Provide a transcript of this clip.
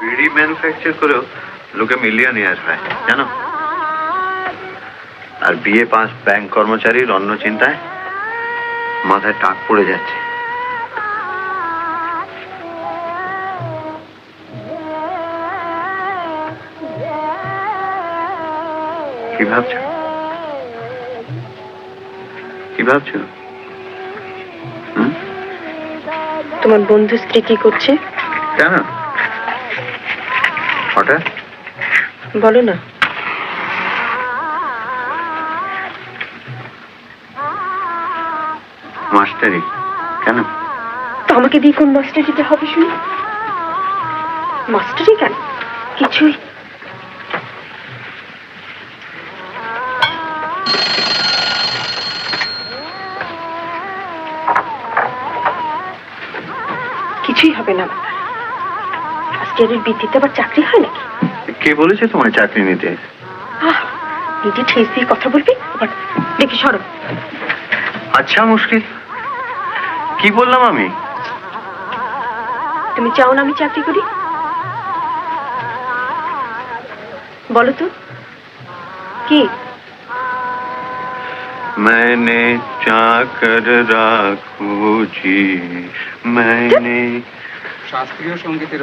বিড়ি ম্যানুফ্যাকচার করেও লোকে মিলিয়নিয়ার হয় জানো? আর বিয়ে পাস ব্যাংক কর্মচারীর অন্য চিন্তায় মাথায় টাক পড়ে যাচ্ছে। কি ভাবছ? কি ভাবছ? তোমার বন্ধু স্ত্রী কি করছে? কেন হঠাৎ বলো না। মাস্টারি কেন? তো আমাকে দিয়ে কোন মাস্টারিতে হবে শুনি? মাস্টারি কেন? কিছুই। কিছুই হবে না। আমার। ফার্স্ট ইয়ারের বৃত্তিতে আবার চাকরি হয় নাকি কে বলেছে তোমার চাকরি নিতে আহ নিজে ঠেস দিয়ে কথা বলবি এবার দেখি সরো আচ্ছা মুশকিল কি বললাম আমি তুমি চাও না আমি চাকরি করি বলো তো কি मैंने चाकर राखू जी मैंने শাস্ত্রীয় সঙ্গীতের